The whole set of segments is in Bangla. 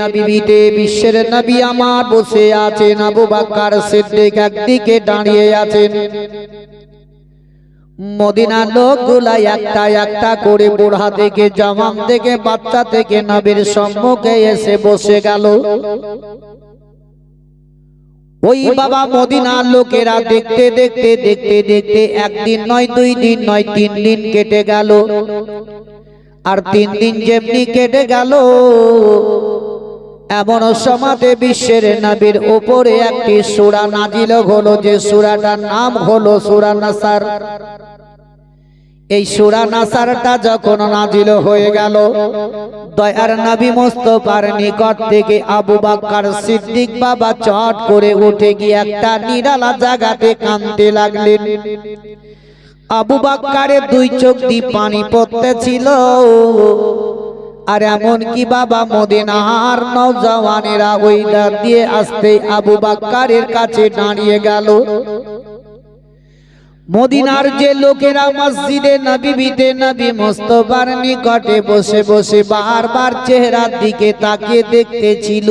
নবীতে বিশ্বের নবী আমার বসে আছেন আবু সিদ্দিক একদিকে দাঁড়িয়ে আছেন। মদিনার লোকগুলা একটা একটা করে বুড়া থেকে জওয়ান থেকে, বাচ্চা থেকে নবীর সম্মুখে এসে বসে গেল। ওই বাবা মদিনার লোকেরা দেখতে দেখতে দেখতে দেখতে একদিন নয়, দুই দিন নয়, তিন দিন কেটে গেল। আর তিন দিন যেমনি কেটে গেল এমন সমাজে বিশ্বের নবীর উপরে একটি সুরা নাজিল হলো, যে সুরাটার নাম হলো সুরা নাসার। এই সুরা নাসারটা যখন নাজিল হয়ে গেল, দয়ার নবী মোস্তফার নিকট থেকে আবু বাক্কার সিদ্দিক বাবা চট করে উঠে গিয়ে একটা নিরালা জায়গাতে কাঁদতে লাগলেন। আবু বাক্কারে দুই চোখ দি পানি পড়তে ছিল আর এমন কি বাবা, মদিনার নওজওয়ানেরা ওই দাঁত দিয়ে আসতে আবু বাক্কারের কাছে দাঁড়িয়ে গেল। মদিনার যে লোকেরা মসজিদে নবীতে নবী মোস্তফার নিকটে বসে বসে বারবার চেহারার দিকে তাকিয়ে দেখতেছিল।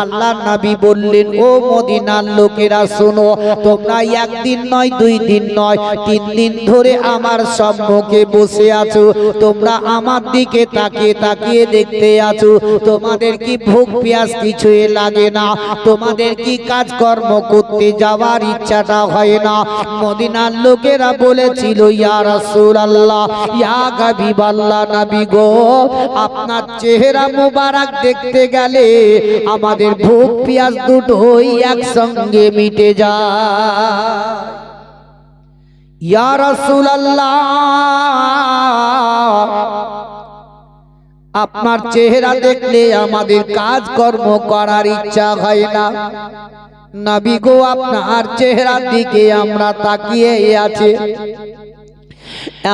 আল্লাহ নবী বললেন ও মদিনার লোকেরা শোনো তোমরা একদিন নয় দুই দিন নয় তিন দিন ধরে আমার সম্মুখে বসে আছো। তোমরা আমার দিকে তাকিয়ে তাকিয়ে দেখতে আছো। তোমাদের কি ভোগ পেঁয়াজ কিছুই লাগে না? তোমাদের কি কাজকর্ম করতে যাওয়ার ইচ্ছাটা হয় না? মদিনার লোকেরা বলেছিল আপনার চেহারা মোবারক দেখতে গেলে আমাদের ভোগ পেঁয়াজ দুটোই একসঙ্গে মিটে যায়। ইয়া রাসূলুল্লাহ, আপনার চেহারা দেখলে আমাদের কাজ কর্ম করার ইচ্ছা হয় না। নবী গো, আপনার চেহারা দিকে আমরা তাকিয়ে আছি।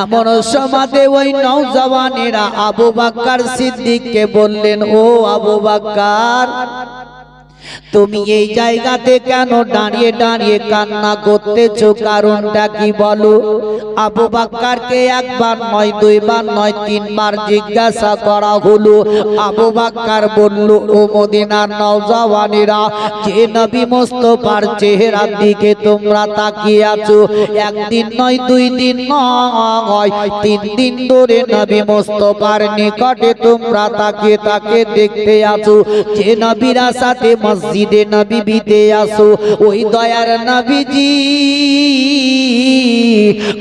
এমন সমাজে ওই নৌজওয়ানেরা আবু বাক্কার সিদ্দিককে বললেন, ও আবু বাক্কার তুমি এই জায়গাতে কেন দাঁড়িয়ে দাঁড়িয়ে কান্না করতেছো? কারণটা কি বলো? আবু বাক্কারকে একবার নয়, দুইবার নয়, তিনবার জিজ্ঞাসা করা হলো। আবু বাক্কার বলল, ও মদিনার নওজওয়ানেরা, যে নবী মোস্তফার চেহারার দিকে তোমরা তাকিয়ে আছো, একদিন নয়, দুই দিন নয়, তিন দিন ধরে নবী মোস্তফার নিকটে তোমরা তাকিয়ে তাকে দেখতে আছো, যে নবীরা সাথে মসজিদে নবীতে আসো, ওই দয়ার নবীজি।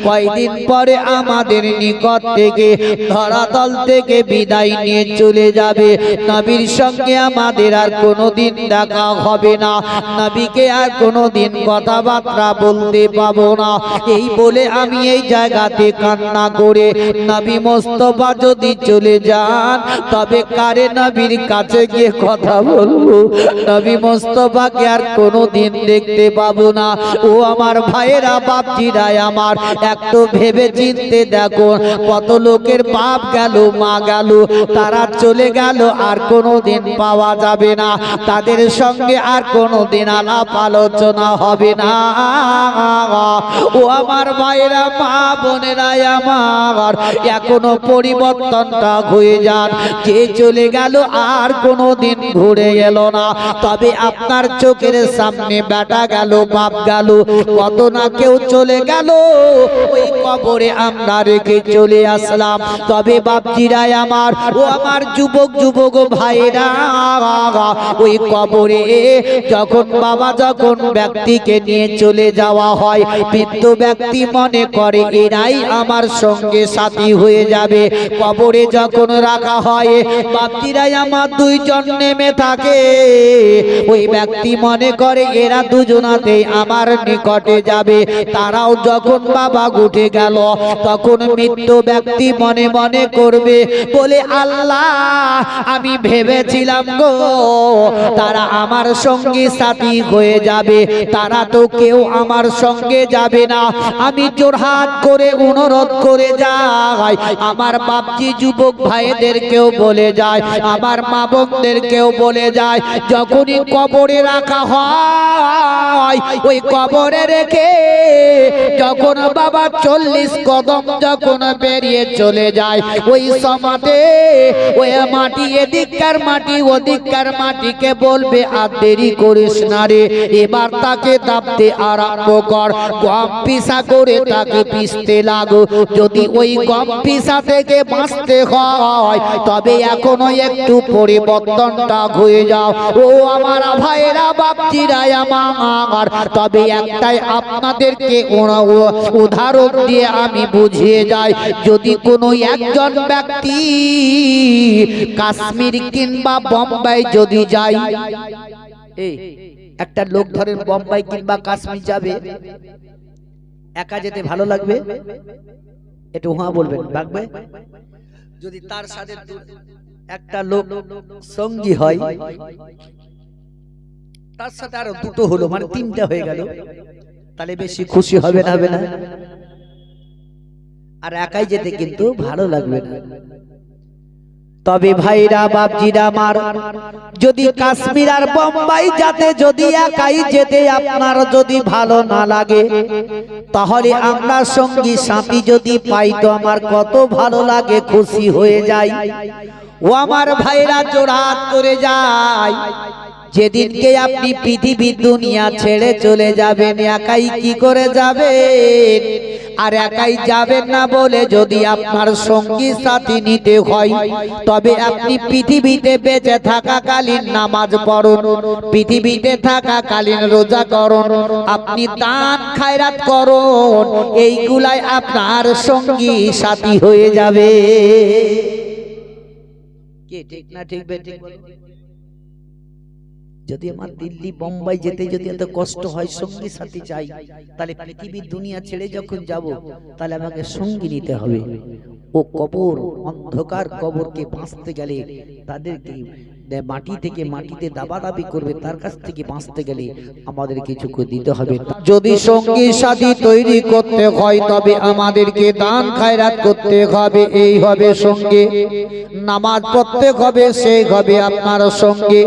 কয়দিন পরে আমাদের নিকট থেকে ধরাতল থেকে বিদায় নিয়ে চলে যাবে। নবীর সঙ্গে আমাদের আর কোনোদিন দেখা হবে না। নবীকে আর কোনোদিন কথাবার্তা বলতে পাবো না। এই বলে আমি এই জায়গাতে কান্না করে নবী মোস্তফা যদি চলে যান, তবে কারে নবীর কাছে গিয়ে কথা বলব? নবী মোস্তফাকে আর কোনোদিন দেখতে পাবো না। ও আমার ভাইয়েরা, বাপজিরাই আমার একটু ভেবে চিনতে দেখো কত লোকের বাপ গেল, মা গেল, তারা চলে গেল, আর কোনোদিন পাওয়া যাবে না। তাদের সঙ্গে আর কোনোদিন আলাপ আলোচনা হবে না। ও আমার ভাইয়েরা, মা বোনেরা আমার, এখনও পরিবর্তনটা হয়ে যান। কে চলে গেল আর কোনোদিন ঘুরে গেল না। তবে আপনার চোখের সামনে বেটা গেল, বাপ গেল, কত না কেউ চলে গেল। ওই কবরে আমরা রেখে চলে আসলাম। তবে বাপজিরাই আমার, ও আমার যুবক যুবক ভাইরা, ওই কবরে যখন বাবা যখন ব্যক্তিকে নিয়ে চলে যাওয়া হয়, বৃদ্ধ ব্যক্তি মনে করে এরাই আমার সঙ্গে সাথী হয়ে যাবে। কবরে যখন রাখা হয়, বাপজিরাই আমার দুইজন নেমে থাকে। ওই ব্যক্তি মনে করে এরা দুজনাতে আমার নিকটে যাবে। তারাও যখন বাবা উঠে গেল, তখন মৃত্যু ব্যক্তি মনে মনে করবে, বলে, আল্লাহ, আমি ভেবেছিলাম গো, তারা আমার সঙ্গে সাথী হয়ে যাবে। তারা তো কেউ আমার সঙ্গে যাবে না। আমি জোরহাত করে অনুরোধ করে যাই। আমার বাপজি যুবক ভাইদেরকেও বলে যায়, আমার মা বোনদেরকেও বলে যায়, যখন যখনই কবরে রাখা হয়, ওই কবরে রেখে যখন বাবা চল্লিশ কদম যখন বেরিয়ে চলে যায়, ওই সমাতে ওই মাটি, এদিককার মাটি, ওদিককার মাটিকে বলবে, আর দেরি করিস না রে। এবার তাকে দাবতে আরম্ভ কর। গম পিসা করে তাকে পিসতে লাগো। যদি ওই গম পিসা থেকে বাঁচতে হয়, তবে এখনও একটু পরিবর্তনটা হয়ে যাও। ও আমার ভাইরা বাপজিরা আমার তবে একটাই আপনাদেরকে উদাহরণ দিয়ে আমি বুঝিয়ে যাই। যদি কোনো একজন ব্যক্তি কাশ্মীর কিংবা বোম্বাই যদি যায়, এই, একটা লোক ধরেন বোম্বাই কিংবা কাশ্মীর যাবে, একা যেতে ভালো লাগবে? একটু হ্যাঁ বলবেন লাগবে যদি তার সাথে একটা লোক সঙ্গী হয় তার সাথে আরও দুটো হলো মানে তিনটা হয়ে গেল তাহলে বেশি খুশি হবে না হবে না আর একাই যেতে কিন্তু ভালো লাগবে না তবে ভাইরা বাপজিরা আমার যদি কাশ্মীর আর বোম্বাই যাতে যদি একাই যেতে আপনার যদি ভালো না লাগে তাহলে আমরা সঙ্গী সাথী যদি পাই তো আমার কত ভালো লাগে খুশি হয়ে যাই ও আমার ভাইরা জোড়াত করে যায় যেদিনকে আপনি পৃথিবীর দুনিয়া ছেড়ে চলে যাবেন, একাই কি করে যাবেন আর একাই যাবেন না বলে যদি আপনার সঙ্গী সাথী নিতে হয়, তবে আপনি পৃথিবীতে বেঁচে থাকাকালীন নামাজ পড়ুন, পৃথিবীতে থাকাকালীন রোজা করুন, আপনি দান খায়রাত করুন, এইগুলাই আপনার সঙ্গী সাথী হয়ে যাবে কে ঠিক না ঠিক বে ঠিক বলো? যদি আমার দিল্লি বোম্বাই যেতে যদি এত কষ্ট হয় সঙ্গী সাথে চাই তাহলে পৃথিবীর দুনিয়া ছেড়ে যখন যাব তাহলে আমাকে সঙ্গী নিতে হবে। ও কবর অন্ধকার কবরকে বাঁচতে গেলে তাদেরকে মাটি থেকে মাটিতে দাবাদাবি করবে তার কাছ থেকে বাঁচতে গেলে আমাদের কিছু দিতে হবে। যদি সঙ্গী সাথী তৈরি করতে হয় তবে আমাদেরকে দান খায়রাত করতে হবে। এই হবে সঙ্গে। নামাজ পড়তে হবে সেই হবে আপনার সঙ্গে।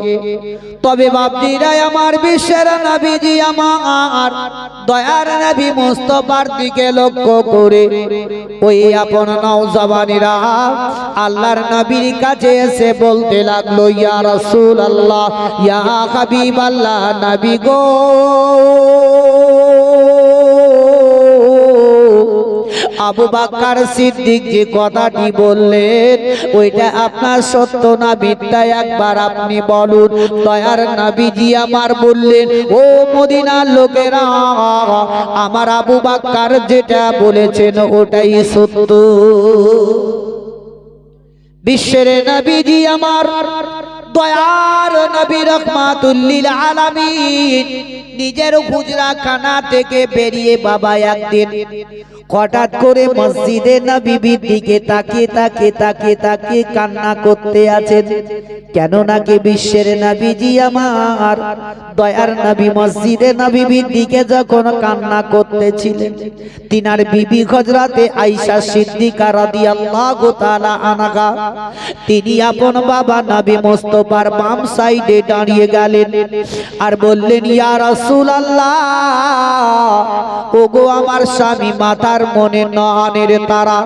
তবে বাপজিরা আমার বিশ্বের নবীজি আমার। দয়ার নবী মুস্তফার দিকে লক্ষ্য করে। ওই আপন নওজবানেরা আল্লাহর নবীর কাছে এসে বলতে লাগল ইয়া রাসূল আল্লাহ ইয়া হাবিব আল্লাহ নবী গো। আবু বাক্কার সিদ্দিক যে কথাটি বললেন, ওইটা আপনার সত্য না বিদ্যা একবার আপনি বলুন। দয়ার নাবিজি আমার বললেন, ও মদিনার লোকেরা, আমার আবু বাক্কার যেটা বলেছেন ওটাই সত্য। বিশ্বের নবীজি আমার দয়ার নবী রহমাতুল্লিল আলামিন নিজের হুজরা খানা থেকে বেরিয়ে বাবা একদিন হঠাৎ করে মসজিদে নবীর দিকে তাকিয়ে তাকিয়ে তাকিয়ে তাকিয়ে কান্না করতে আছেন। কেন নাকি বিশ্বের নবীজি আমার? দয়ার নবী মসজিদে নবীর দিকে যখন কান্না করতেছিলেন, তিনার বিবি হজরাতে আইসা সিদ্দিকা রাদিয়াল্লাহু তাআলা আনাগা তিনি আপন বাবা নবী মোস্তফার বাম সাইডে দাঁড়িয়ে গেলেন আর বললেন, ইয়া রাসূলুল্লাহ, ওগো আমার স্বামী মাতার মনে নয়নের তারা,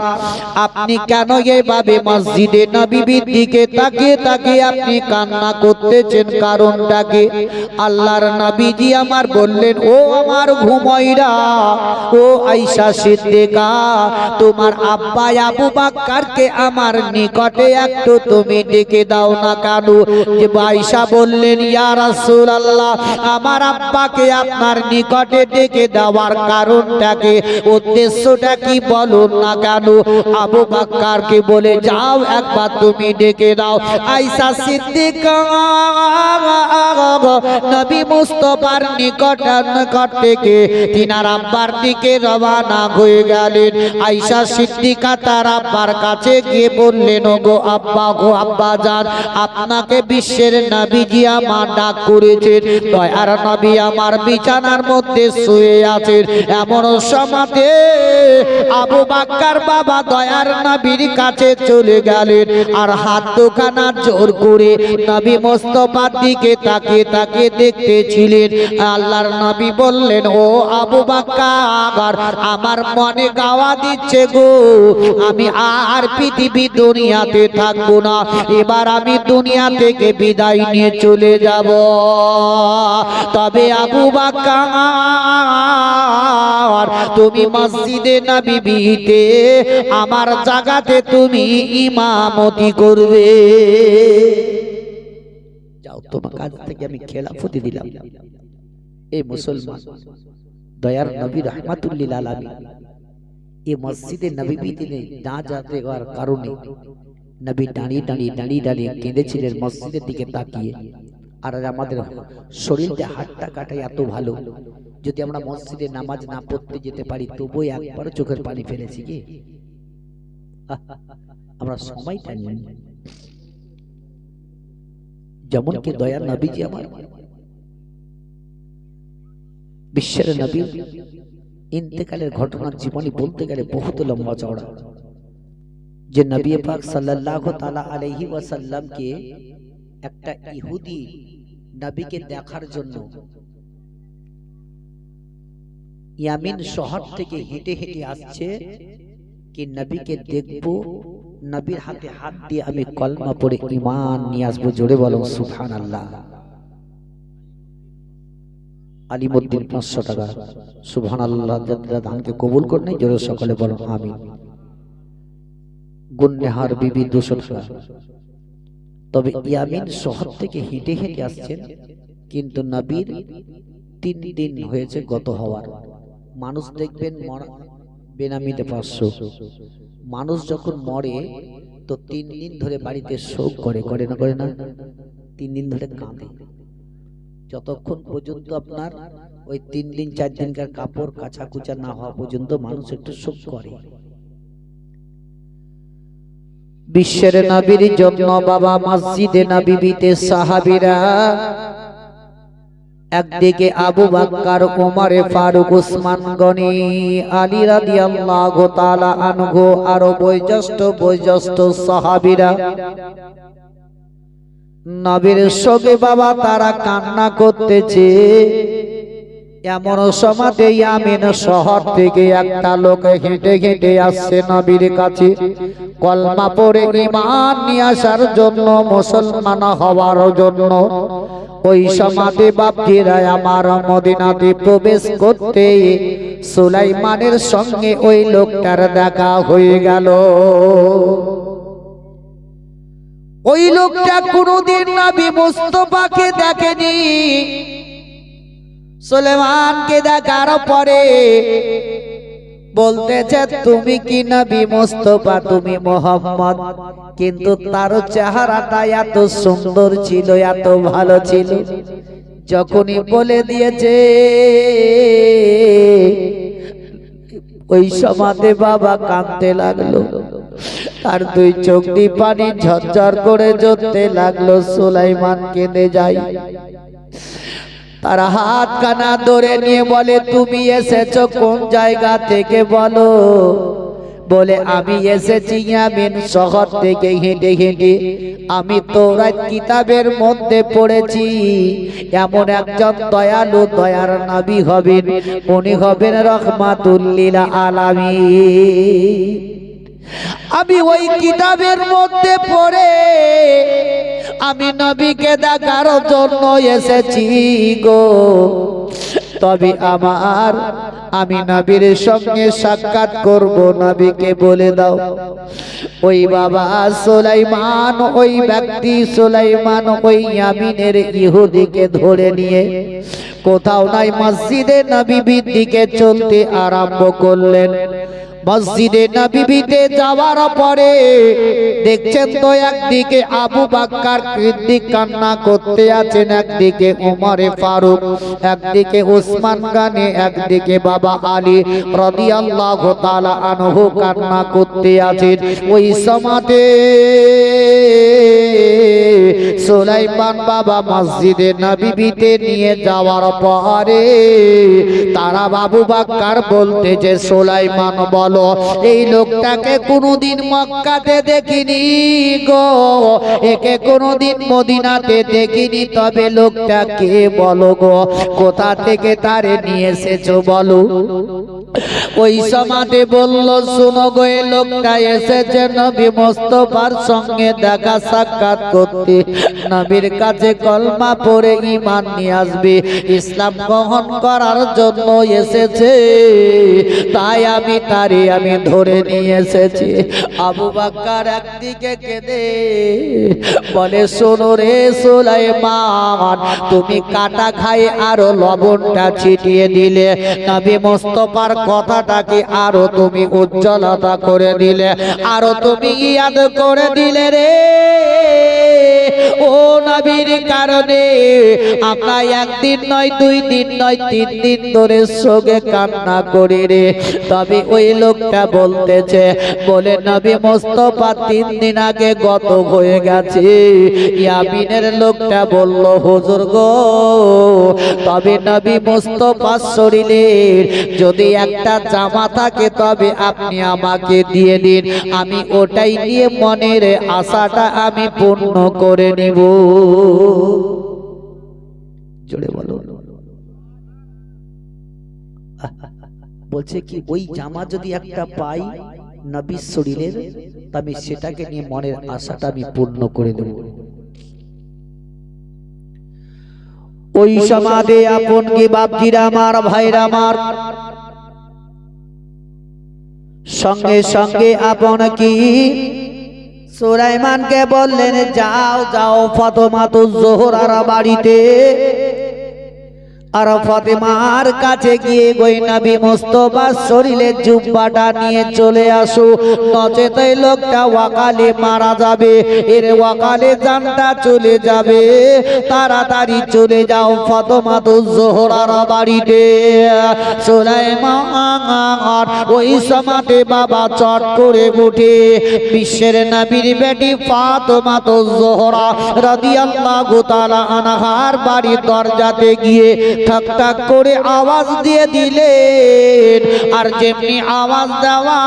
আপনি কেন এইভাবে মসজিদে নবীর দিকে তাকিয়ে তাকিয়ে আপনি কান্না করতেছেন কারণটাকে? আল্লাহর নবীজি আমার বললেন, ও আমার ঘুমাইরা, ও আইসা সিদ্দিকা, তোমার আব্বা আবু বাক্কারকে আমার নিকটে একটু তুমি ডেকে দাও না কেন? যে আইসা বললেন, ইয়া রাসূলুল্লাহ, আমার আব্বাকে আপনার নিকটে ডেকে দেওয়ার কারণটাকে, উদ্দেশ্যটা কি বলুন না কেন? আবু বাক্কারকে বলে, যাও একবার তুমি ডেকে দাও। আইসা সিদ্দিকা, নবী মুস্তফার নিকট নিকট থেকে তিনার আব্বার দিকে রওনা হয়ে গেলেন। আইসা সিদ্দিকা তার আব্বার কাছে গিয়ে বললেন গো আব্বা গো আব্বা যান, আপনাকে বিশ্বের নবীজি আমার ডাক করেছেন। দয়ার নবী আমার বিছানার মধ্যে শুয়ে আছেন। এমন সমাতে আবু বাক্কার বাবা দয়ার নবীর কাছে চলে গেলেন আর হাত দোকানা জোর করে নবী মোস্তফার দিকে তাকিয়ে তাকিয়ে দেখতেছিলেন। আল্লাহর নবী বললেন, ও আবু বাক্কার, আমার মনে গাওয়া দিচ্ছে গো, আমি আর পৃথিবী দুনিয়াতে থাকব না। এবার আমি দুনিয়া থেকে বিদায় নিয়ে চলে যাব। তবে আবু বাক্কার, তুমি মসজিদে নবীতে আমার জায়গাতে তুমি ইমামতি করবে। যাও, তোমার কাছ থেকে আমি খেলাফতি দিলাম। এই মুসলমান, দয়ার নবী রহমাতুল্লিল আলামিন এই মসজিদে নবীতে না যেতে হওয়ার কারণে। নবী দাঁড়িয়ে দাঁড়িয়ে দাঁড়িয়ে দাঁড়িয়ে কেঁদেছিলেন মসজিদের দিকে তাকিয়ে। আর আমাদের শরীরটা হাতটা কাটায় এত ভালো। যদি আমরা মসজিদে নামাজ না পড়তে যেতে পারি তবুও একবার চোখের পানি ফেলেছি কি? আমরা সময়টা নিই। যেমন কি দয়া নবীজি আমার? বিশ্বের নবী ইন্তেকালের ঘটনার জীবনী বলতে গেলে বহুত লম্বা চওড়া। যে নবী পাক সাল্লাল্লাহু তাআলা আলাইহি ওয়াসাল্লামকে একটা ইহুদি নবীকে দেখার জন্য ইয়ামিন শহর থেকে হেঁটে হেঁটে আসছে কি নবীকে দেখব? নবীর হাতে হাত দিয়ে আমি কলমা পড়ে ইমান নিয়ে আসব জোরে বলো সুবহান আল্লাহ আলিমুদ্দিন পাঁচশো টাকা। সুবহান আল্লাহ দানকে কবুল করে নেই জোরে সকলে বলো আমি গুন্নেহার বিবি টাকা তবে ইয়ামিন শহর থেকে হেঁটে হেঁটে আসছেন, কিন্তু নবীর তিন দিন হয়েছে গত হওয়ার। মানুষ দেখবেন বেনামিতে পাঁচশো। মানুষ যখন মরে, তো তিন দিন ধরে বাড়িতে শোক করে করে না করে না? তিন দিন ধরে কাঁদে। যতক্ষণ পর্যন্ত আপনার ওই তিন দিন, চার দিনকার কাপড় কাঁচা কুচা না হওয়া পর্যন্ত মানুষ একটু শোক করে। বিশ্বের নবীর জন্য বাবা মসজিদে নবীতে সাহাবিরা একদিকে আবু বাক্কার কুমারে ফারুক, উসমান গনি, আলী রাদিয়াল্লাহু তাআলা আনগো আরও বয়োজ্যেষ্ঠ বয়োজ্যেষ্ঠ সাহাবিরা। নবীর সঙ্গে বাবা তারা কান্না করতেছে। এমন সমাজে আমিন শহর থেকে একটা লোক হেঁটে হেঁটে আসছে নবীর কাছে। কলমা পরে ইমান নিয়ে আসার জন্য, মুসলমান হওয়ার জন্য। ওই সমাধি বাপজিরা আমার মদিনাতে প্রবেশ করতে সুলাইমানের সঙ্গে ওই লোকটার দেখা হয়ে গেল। ওই লোকটা কোনোদিন নবী মুস্তফাকে দেখেনি। সুলেমানকে দেখার পরে বলতেছে, তুমি কি নবী মুস্তফা? তুমি মোহাম্মদ। কিন্তু তার চেহারাটা এত সুন্দর ছিল, এত ভালো ছিল। যখনই বলে দিয়েছে, ওই সমাধে বাবা কাঁদতে লাগল। আর দুই চোখ দিয়ে পানি ঝরঝর করে জ্বলতে লাগল। সুলাইমান কেঁদে যায়। তারা হাত কানা ধরে নিয়ে বলে, তুমি এসেছ কোন জায়গা থেকে বলো? বলে, আমি এসেছি ইয়ামিন শহর থেকে হেঁটে হেঁটে। আমি তোরাত কিতাবের মধ্যে পড়েছি। এমন একজন দয়ালু, দয়ার নাবি হবেন। উনি হবেন রহমাতুল্লিল আলামিন। আমি ওই কিতাবের মধ্যে পড়ে আমি নবীকে দেখার জন্য এসেছি গো। তবে আমার, আমি নবীর সঙ্গে সাক্ষাৎ করব, নবীকে বলে দাও। ওই বাবা সুলাইমান, ওই ব্যক্তি সুলাইমান, ওই ইয়ামিনের ইহুদিকে ধরে নিয়ে কোথাও নাই মসজিদে নবীর দিকে চলতে আরম্ভ করলেন। মসজিদে নবীতে যাওয়ার পরে দেখছেন তো একদিকে আবু বাক্কার কৃতিক কান্না করতে আছেন, একদিকে উমরে ফারুক, একদিকে উসমান গানে, একদিকে বাবা আলী রাদিয়াল্লাহু তাআলা আনহু কান্না করতে আছেন। ওই সমাতে সুলাইমান বাবা মসজিদে নবীবিতে নিয়ে যাওয়ার পরে তারা বাবু বাক্কার বলতে যে, সুলাইমান, বলো, এই লোকটাকে কোনোদিন মক্কাতে দেখিনি গো। একে কোনোদিন মদিনাতে দেখিনি, তবে লোকটা কে বলো গো? কোথা থেকে তারে নিয়ে এসেছ বলো? ওই সমাধে বলল, শুনো গো, এই লোকটা এসেছে নবী মোস্তফার সঙ্গে দেখা সাক্ষাৎ করতে। নবীর কাছে কলমা পড়ে ইমান নিয়ে আসবে। ইসলাম গ্রহণ করার জন্য এসেছে। তাই আমি তারে আমি ধরে নিয়ে এসেছি। আবু বাক্কার একদিকে কেঁদে বলে, শোনো রে সুলাইমান, তুমি কাটা খাই আরও লবণটা ছিটিয়ে দিলে। নবী মোস্তফার কথাটাকে আরও তুমি উজ্জ্বলতা করে দিলে। আরও তুমি ইয়াদ করে দিলে রে। ও নবীর কারণে আমরা একদিন নয়, দুই দিন নয়, তিন দিন ধরে সোগে কান্না করি রে। তবে ওই লোকটা বলতেছে, বলে, নবী মোস্তফা, তিন দিন আগে গত হয়ে গেছে। ইয়ামিনের লোকটা বলল, হুজুর গো, তবে নবী মোস্তফার শরীরের যদি একটা জামা থাকে, তবে আপনি আমাকে দিয়ে দিন। আমি ওটাই নিয়ে মনের আশাটা আমি পূর্ণ করে নেব। জোরে বলো। বলছে কি, ওই জামা যদি একটা পাই নবীর শরীরের তবে সেটাকে নিয়ে মনের আশাটা আমি পূর্ণ করে দেব। ওই সমাধে আপন কি বাপজিরা আমার ভাইরা আমার? সঙ্গে সঙ্গে আপন কি সুলাইমানকে বললেন যাও যাও ফতমা তো জোহরার বাড়িতে। আর ফতেমার কাছে গিয়ে গই নবী মোস্তফার শরীরে জুব্বাটা নিয়ে চলে আসো। নচেত লোকটা ওয়াকালে মারা যাবে। এর ওয়াকালে জানটা চলে যাবে। তাড়াতাড়ি চলে যাও ফতমা তো জোহরার বাড়িতে। সুলাইমান ওই সমাতে বাবা চট করে উঠে বিশ্বের নবীর বেটি ফাতমা তো জোহরা রাদিয়াল্লাহু তাআলা আনহার বাড়ির দরজাতে গিয়ে ঠাক ঠাক করে আওয়াজ দিয়ে দিলেন। আর যেমনি আওয়াজ দেওয়া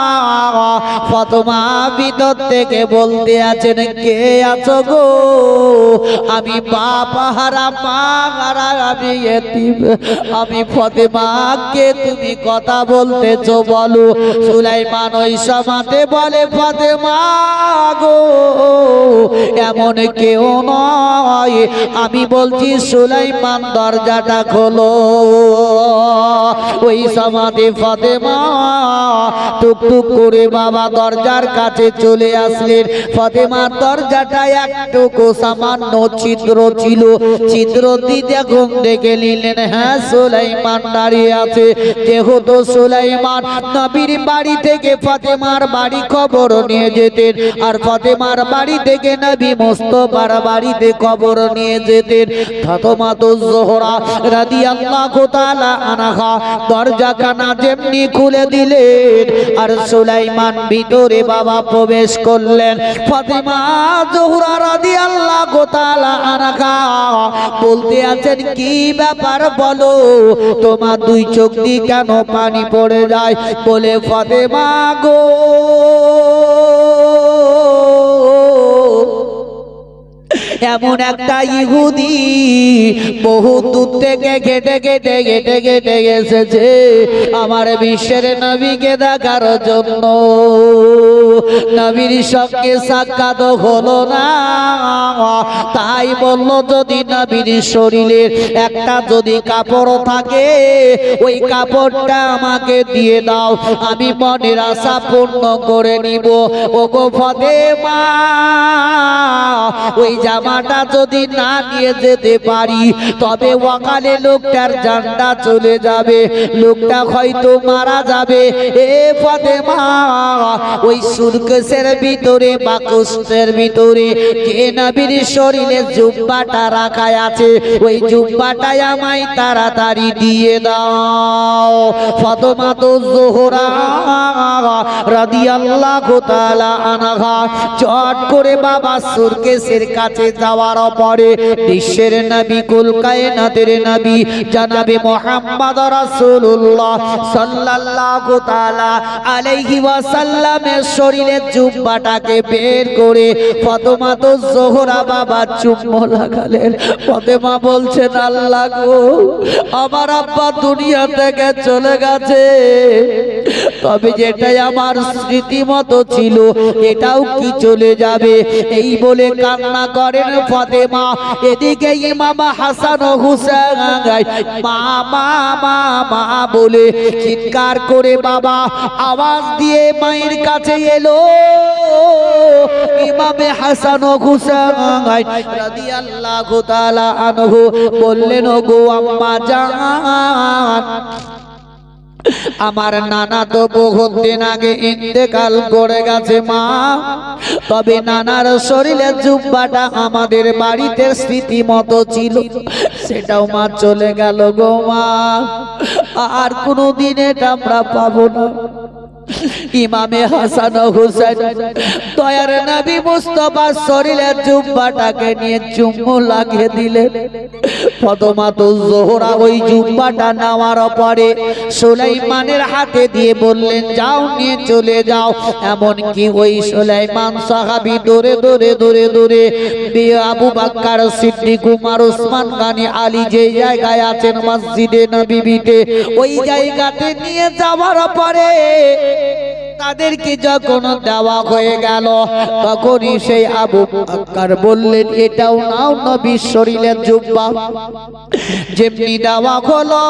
ফাতেমা ভিতর থেকে বলতে আছেন, কে আছো গো? আমি বাপ, হারা, মা, হারা, আমি আমি ফতেমাকে তুমি কথা বলতেছো বলো? সুলাইমান ওই সমাতে বলে, ফতেমা গো, এমন কেউ নয়। আমি বলছি, সুলাইমান, দরজাটা খোলো ওই সমাধি ফতেমা টুকটুক করে বাবা দরজার কাছে চলে আসলেন। ফতেমার দরজাটা একটুকু সামান্য ছিদ্র ছিল। ছিদ্র দিতে ঘুম দেখে নিলেন হ্যাঁ সুলাইমান দাঁড়িয়ে আছে। যেহেতু সুলাইমান নবীর বাড়ি থেকে ফতেমার বাড়ি খবর নিয়ে যেতেন, আর ফতেমার বাড়ি থেকে নবী মোস্তফার বাড়িতে খবর নিয়ে যেতেন। ফাতেমা তো জোহরা খুলে দিলেন, আর সুলাইমান ভিতরে বাবা প্রবেশ করলেন। বলতে আছেন, কি ব্যাপার বলো? তোমার দুই চোখ দিয়ে কেন পানি পড়ে যায়? বলে, ফাতেমা গো এমন একটা ইহুদি বহু দূর থেকে ঘেটে ঘেটে ঘেটে ঘেটে এসেছে আমার বিশ্বের নবীকে দেখার জন্য। নবীর সঙ্গে সাক্ষাৎ হলো না। তাই বলল, যদি নবীর শরীরের একটা যদি কাপড় থাকে, ওই কাপড়টা আমাকে দিয়ে দাও, আমি মনের আশা পূর্ণ করে নিব। ও গো ফতেমা, ওই জামাটা যদি না নিয়ে যেতে পারি, তবে ওয়াকালে লোকটার জানটা চলে যাবে। লোকটা হয়তো মারা যাবে। এ ফতেমা, ওই সুরকেশের ভিতরে বা বাকুশের ভিতরে কে নবীর শরীরে জুব্বাটা রাখা আছে? ওই জুব্বাটাই আমায় তাড়াতাড়ি দিয়ে দাও। ফতমা তো জোহরা রাদিয়াল্লাহু তাআলা আনহা, চট করে বাবা সুরকেশের কাছে যাও। যাওয়ার পরে বিশ্বের নবী নবী জানাবে মোহাম্মদ রাসূলুল্লাহ সাল্লাল্লাহু তাআলা আলাইহি ওয়াসাল্লামের শরীরের জুব্বাটাকে বের করে ফাতেমা তো জোহরা বাবা চুম্ম লাগালেন। ফাতেমা বলছেন, আল্লাহ গো, আমার আব্বা দুনিয়া থেকে চলে গেছে। তবে যেটাই আমার স্মৃতি মতো ছিল, এটাও কি চলে যাবে? এই বলে কান্না করেন ফাতেমা, এদিকে ইমাম হাসান হুসেন মা মা মা মা বলে চিৎকার করে বাবা, আওয়াজ দিয়ে মায়ের কাছে এলো। ইমামে হাসান হুসেন রাদিয়াল্লাহু তাআলা আনহু বললেন গো আম্মা জান আমার নানা তো বহুত দিন আগে ইন্তেকাল করে গেছে, মা। তবে নানার শরীরে জুব্বাটা আমাদের বাড়িতে স্মৃতি মতো ছিল। সেটাও মা চলে গেল গো মা। আর কোনো দিন এটা আমরা পাবো না। ইমামে হাসান হুসেন দয়ার নবী মুস্তফা শরীরের জুব্বাটাকে নিয়ে চুম্বু লাগিয়ে দিলেন। ফতমাতু জোহরা ওই জুব্বাটা নেওয়ার পরে সুলাইমানের হাতে দিয়ে বললেন, যাও, নিয়ে চলে যাও। এমন কি ওই সুলাইমান সাহাবী দূরে দূরে দূরে বিয়ে আবু বাক্কার, সিদ্দিক উমার ওসমান গানি, আলী যে জায়গায় আছেন মসজিদে নবীবিতে ওই জায়গাতে নিয়ে যাওয়ার পরে তাদেরকে যখন দেওয়া হয়ে গেল, তখনই সেই আবু বাক্কার বললেন, এটাও নাও নবীর শরীরের জুব্বা। যেমনি দেওয়া হলো,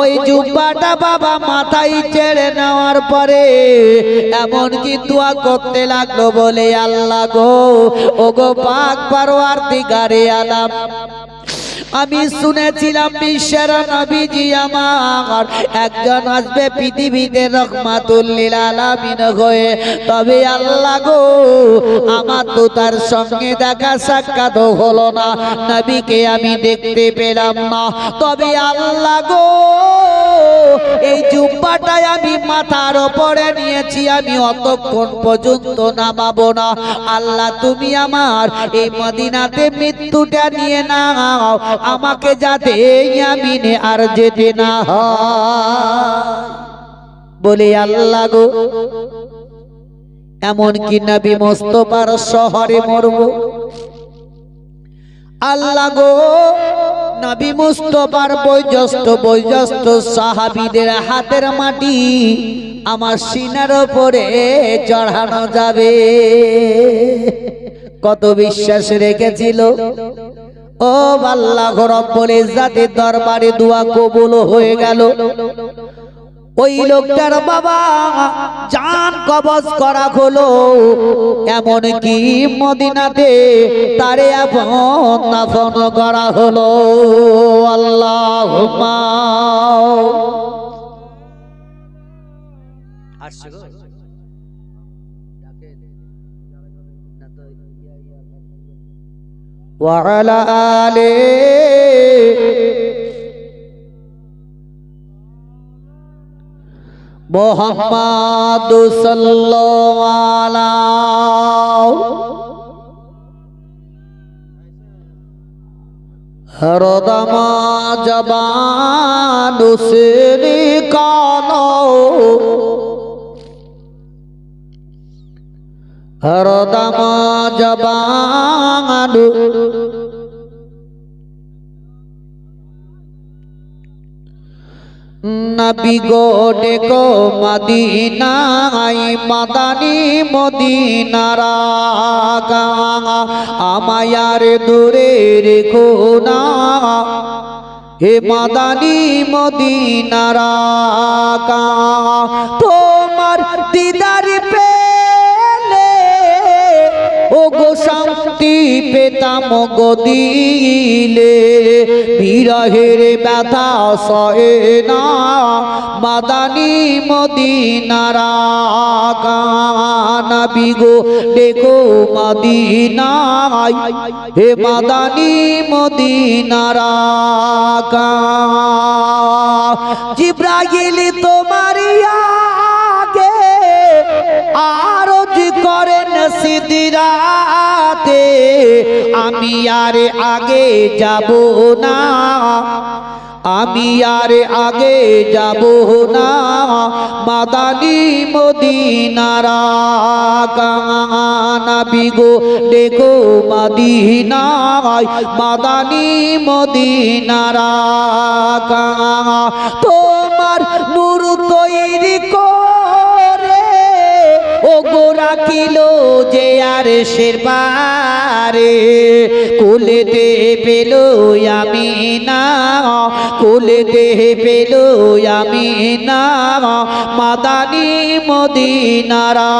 ওই জুব্বাটা বাবা মাথায় ছেড়ে নেওয়ার পরে এমন কি দোয়া করতে লাগল বলে, আল্লাহ গো ও গো পাক পারোয়ার দিগারে আলাম। আমি শুনেছিলাম বিশ্বের নবীজি আমার একজন আসবে পৃথিবীতে রহমাতুল্লিল আলামিন হয়ে। তবে আল্লাহ গো, আমার তো তার সঙ্গে দেখা সাক্ষাৎ হলো না। নবীকে আমি দেখতে পেলাম না। তবে আল্লাহ গো এই জুব্বাটাই আমি মাথার ওপরে নিয়েছি, আমি অতক্ষণ পর্যন্ত নামাবো না। আল্লাহ, তুমি আমার এই মদিনাতে মৃত্যুটা নিয়ে নাও। আমাকে যাতে ইয়ামিনে আর যেতে না বলে, আল্লাহ গো, এমন কি নবী মোস্তফার শহরে মরব? আল্লাহ গো নবী মুস্তফার বৈজস্ত বৈজস্ত সাহাবীদের হাতের মাটি আমার সিনার উপরে চড়ানো যাবে। কত বিশ্বাস রেখেছিল? ও আল্লাহ রব্বুল ইজ্জাতের দরবারে দোয়া কবুল হয়ে গেল। ওই লোকটার বাবা জান কবজ করা হলো এমন কি মদিনাতে তারে আপন নাফন করা হলো আল্লাহ وعلى آله মোহাম্মদ হরদম জবান শ্রী কান হরদম জবান নবী গো ডেকো মদিনাই মাদানি মদিনারা আমায়ার দূরে রেখো না হে মাদানি মদিনারা তোমার দিদারি পেলে শান্তি পেতাম গো দিলে। বিরহের ব্যথা সহে না। মাদানি মদিনারা গানাবি গো দেখো মদিনায়। হে মাদানি মদিনারা জিব্রাইল তোমার আগে আরজ করেন সিদিরাতে আমি আর আগে যাব না। আমি আর আগে যাব না। মাদানি মদিনারা কানা বিগো ডেগো মদিনায়। মাদানি মদিনারা কানা তোমার নূর তৈরি করে ও গোরা কিলো যে আর শেরবারে কোলেতে পেল আমি না কোলেতে পেল আমি না, মাদানি মদিনারা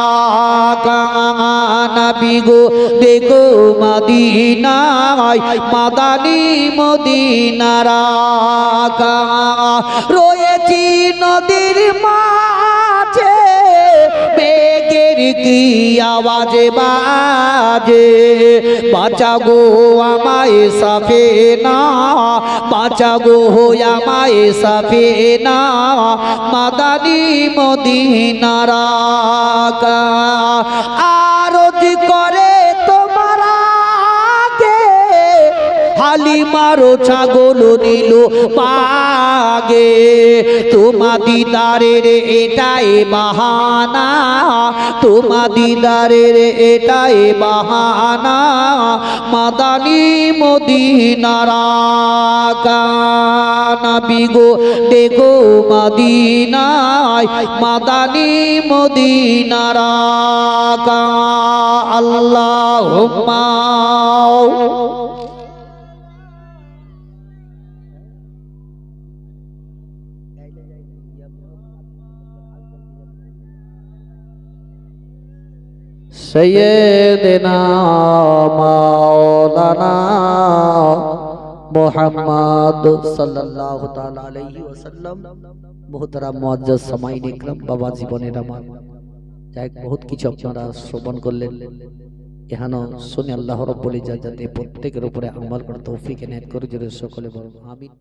কানা বিগো দেখো মদিনায় মাদানি মদিনারা রয়েছি নদীর বেগের কি আওয়াজে বাজে। বাঁচা গো আমায় সাফে না বাঁচা গো আমায় সাফে না। মাদানি মদিনারা আরজ করে হালিমারো ছাগল নিল পাগে তোমা দিদারের এটাই বাহানা তোমা দিদারের এটাই বাহানা, মাদানি মদিনারা বিগো দেখো মদিনায় মাদানি মদিনারা আল্লাহ সৈয়দনা মাওলানা মোহাম্মদ সাল্লাল্লাহু তাআলা আলাইহি ওয়াসাল্লাম। মোহতারাম মুআজ্জাজ সামাইন ইকরাম বাবা জীবনের আমার। যাই বহুত কিছু আপনারা শ্রবণ করলেন। এহানো শুনে আল্লাহ রব্বুল ইজ্জত যাতে প্রত্যেকের উপরে আমল করার তৌফিক এনায়েত করে জোরে সকলে বলুন আমিন।